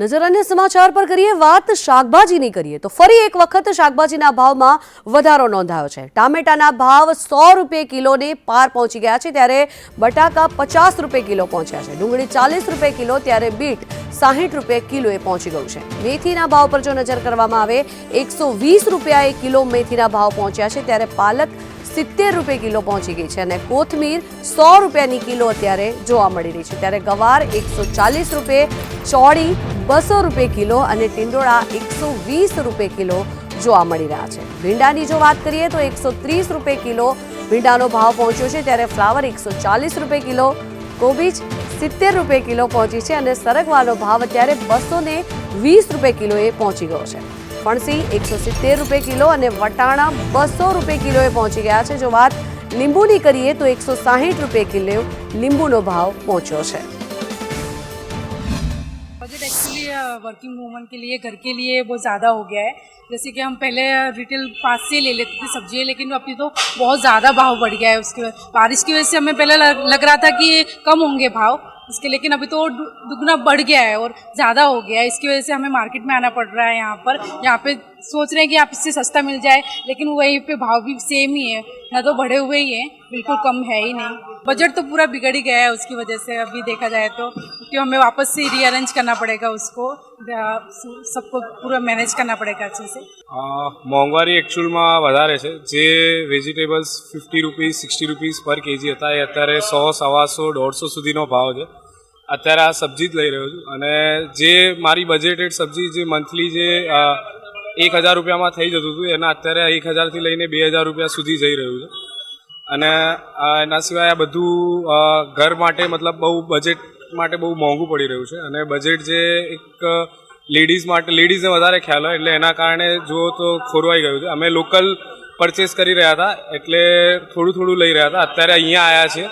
નજર અન્ય સમાચાર પર કરીએ, વાત શાકભાજીની કરીએ. તો ફરી એક વખત શાકભાજીના ભાવમાં વધારો નોંધાયો છે. ટામેટાના ભાવ સો રૂપિયે કિલોને પાર પહોંચી ગયા છે, ત્યારે બટાકા પચાસ રૂપિયા કિલો પહોંચ્યા છે. ડુંગળી ચાલીસ રૂપિયે કિલો, ત્યારે બીટ સાહીઠ રૂપિયે કિલોએ પહોંચી ગયું છે. મેથીના ભાવ પર જો નજર કરવામાં આવે, એકસો વીસ રૂપિયા એક કિલો મેથીના ભાવ પહોંચ્યા છે, ત્યારે પાલક સિત્તેર રૂપિયા કિલો પહોંચી ગઈ છે અને કોથમીર સો રૂપિયાની કિલો અત્યારે જોવા મળી રહી છે. ત્યારે ગવાર એકસો ચાલીસ રૂપિયે, ચોળી બસો રૂપિયા કિલો અને ટિંડોળા એકસો વીસ રૂપે કિલો જોવા મળી રહ્યા છે. ભીંડાની જો વાત કરીએ તો એકસો ત્રીસ રૂપે કિલો ભીંડાનો ભાવ પહોંચ્યો છે. ત્યારે ફ્લાવર એકસો ચાલીસ રૂપિયા કિલો, કોબીજ સિત્તેર રૂપે કિલો પહોંચી છે અને સરગવાનો ભાવ અત્યારે બસો વીસ રૂપિયા કિલોએ પહોંચી ગયો છે. ફણસી એકસો સિત્તેર રૂપિયા કિલો અને વટાણા બસો રૂપિયા કિલોએ પહોંચી ગયા છે જો વાત લીંબુની કરીએ તો એકસો સાહીઠ રૂપિયા કિલો લીંબુનો ભાવ પહોંચ્યો છે बजट एक्चुअली वर्किंग वूमन के लिए घर के लिए बहुत ज़्यादा हो गया है जैसे कि हम पहले रिटेल पास से ले लेते थे सब्जी लेकिन अभी तो बहुत ज़्यादा भाव बढ़ गया है उसके बारिश की वजह से हमें पहले लग लग रहा था कि कम होंगे भाव इसके, लेकिन अभी तो दुगना बढ़ गया है और ज़्यादा हो गया है। इसकी वजह से हमें मार्केट में आना पड़ रहा है यहाँ पर। यहाँ पे सोच रहे हैं कि आप इससे सस्ता मिल जाए, लेकिन वहीं पे भाव भी सेम ही है। ना तो बढ़े हुए ही हैं, बिल्कुल कम है ही नहीं। बजट तो पूरा बिगड़ ही गया है उसकी वजह से अभी देखा जाए तो क्योंकि हमें वापस से रीअरेंज करना पड़ेगा उसको अ, सबको पूरा मैनेज करना पड़ेगा अच्छे से અ, મોંઘવારી એકચ્યુઅલમાં વધારે છે જે vegetables fifty rupees sixty rupees પર કેજી હતા એ અત્યારે સો સવાસો દોઢસો સુધીનો ભાવ છે અત્યારે આ સબ્જી જ લઈ રહ્યો છું અને જે મારી બજેટેડ સબ્જી જે મંથલી જે અ, એક હજાર રૂપિયામાં થઈ જતું હતું એના અત્યારે એક હજારથી લઈને બે હજાર રૂપિયા સુધી જઈ રહ્યું છે અને એના સિવાય આ બધું ઘર માટે મતલબ બહુ બજેટ માટે બહુ મોંઘું પડી રહ્યું છે. અને બજેટ જે એક લેડીઝ માટે લેડીઝને વધારે ખ્યાલ હોય, એટલે એના કારણે જો તો ખોરવાઈ ગયું છે. અમે લોકલ પરચેસ કરી રહ્યા હતા, એટલે થોડું થોડું લઈ રહ્યા હતા. અત્યારે અહીંયા આવ્યા છે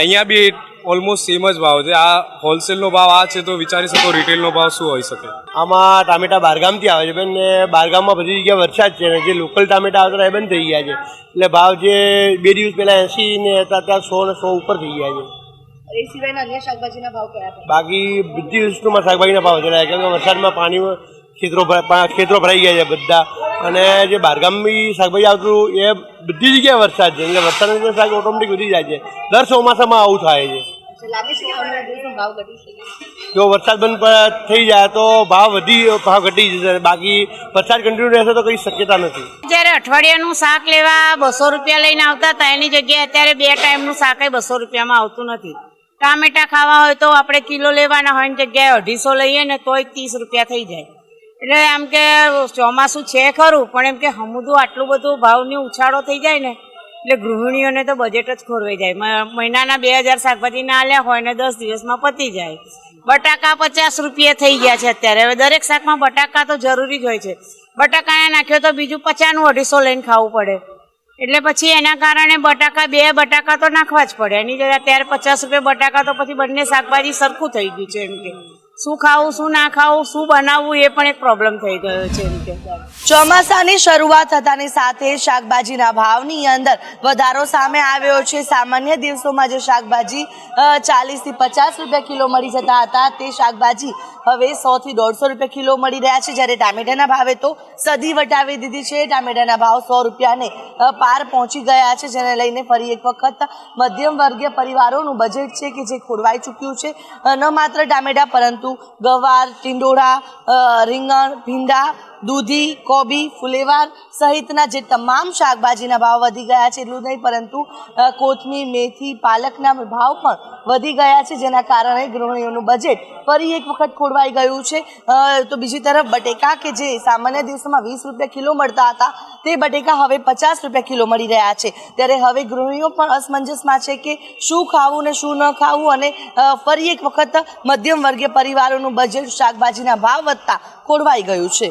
અહીંયા બી ઓલમોસ્ટ સેમ જ ભાવ છે. આ હોલસેલનો ભાવ આ છે તો વિચારી શકો રિટેલનો ભાવ શું હોઈ શકે. આમાં ટામેટા બહારગામથી આવે છે બેન ને બહારગામમાં બધી જગ્યાએ વરસાદ છે ને જે લોકલ ટામેટા આવતા એ બંધ થઈ ગયા છે. એટલે ભાવ જે બે દિવસ પહેલાં એંસી ને હતા ત્યાં સો ને સો ઉપર થઈ ગયા છે. બાકી બધી વસ્તુમાં શાકભાજીના ભાવ છે. કેમ કે વરસાદમાં પાણી ખેતરો ભરા- ખેતરો ભરાઈ ગયા છે બધા. અને જે બહારગામની શાકભાજી આવતું એ બધી જગ્યાએ વરસાદ છે. એટલે વરસાદની શાક ઓટોમેટિક વધી જાય છે. દર ચોમાસામાં આવું થાય છે. લાગે છે કે આવનારા દિવસમાં ભાવ ઘટી શકે જો વરસાદ બંધ થઈ જાય તો ભાવ વધી ભાવ ઘટી જશે. બાકી વરસાદ કન્ટિન્યુ રહેશે તો કઈ શક્યતા નથી. જ્યારે અઠવાડિયાનું શાક લેવા બસો રૂપિયા લઈને આવતા હતા એની જગ્યાએ અત્યારે બે ટાઈમનું શાક બસો રૂપિયામાં આવતું નથી. ટામેટા ખાવા હોય તો આપણે કિલો લેવાના હોય એની જગ્યાએ અઢીસો લઈએ ને તોય ત્રીસ રૂપિયા થઈ જાય. એટલે આમ કે ચોમાસું છે ખરું પણ એમ કે હમુદું આટલું બધું ભાવની ઉછાળો થઈ જાય ને એટલે ગૃહિણીઓને તો બજેટ જ ખોરવાઈ જાય. મહિનાના બે હજાર શાકભાજી ના આલ્યા હોય ને દસ દિવસમાં પતી જાય. બટાકા પચાસ રૂપિયા થઈ ગયા છે અત્યારે. હવે દરેક શાકમાં બટાકા તો જરૂરી જ હોય છે. બટાકાને નાખ્યો તો બીજું પચાસનું અઢીસો લઈને ખાવું પડે. એટલે પછી એના કારણે બટાકા, બે બટાકા તો નાખવા જ પડે. એની જગ્યાએ અત્યારે પચાસ રૂપિયા બટાકા તો પછી બંને શાકભાજી સરખું થઈ ગયું છે એમ કે. શું ખાવું, શું ના ખાવું, શું બનાવવું, એ પણ એક પ્રોબ્લેમ થઈ ગયો છે ચોમાસાની શરૂઆત થતાની સાથે શાકભાજીના ભાવની અંદર વધારો સામે આવ્યો છે. સામાન્ય દિવસોમાં જે શાકભાજી ચાલીસથી પચાસ રૂપિયા કિલો મળી જતા હતા, તે શાકભાજી હવે સોથી દોઢસો રૂપિયા કિલો મળી રહ્યા છે. જ્યારે ટામેટાના ભાવે તો સદી વટાવી દીધી છે. ટામેટાના ભાવ સો રૂપિયાને પાર પહોંચી ગયા છે. જેને લઈને ફરી એક વખત મધ્યમ વર્ગીય પરિવારોનું બજેટ છે કે જે ખોરવાઈ ચૂક્યું છે. ન માત્ર ટામેટા, પરંતુ ગવાર ટિંડોળા રીંગણ ભીંડા દૂધી, કોબી, ફુલેવાર સહિતના જે તમામ શાકભાજીના ભાવ વધી ગયા છે, એટલું નહીં, પરંતુ કોથમીર, મેથી, પાલકના ભાવ પણ વધી ગયા છે, જેના કારણે ગૃહિણીઓનું બજેટ ફરી એક વખત ખોરવાઈ ગયું છે. તો બીજી તરફ બટેકા કે જે સામાન્ય દિવસોમાં વીસ રૂપિયા કિલો મળતા હતા, તે બટેકા હવે પચાસ રૂપિયા કિલો મળી રહ્યા છે. ત્યારે હવે ગૃહિણીઓ પણ અસમંજસમાં છે કે શું ખાવું ને શું ન ખાવું અને ફરી એક વખત મધ્યમ વર્ગીય પરિવારોનું બજેટ શાકભાજીના ભાવ વધતા ખોરવાઈ ગયું છે.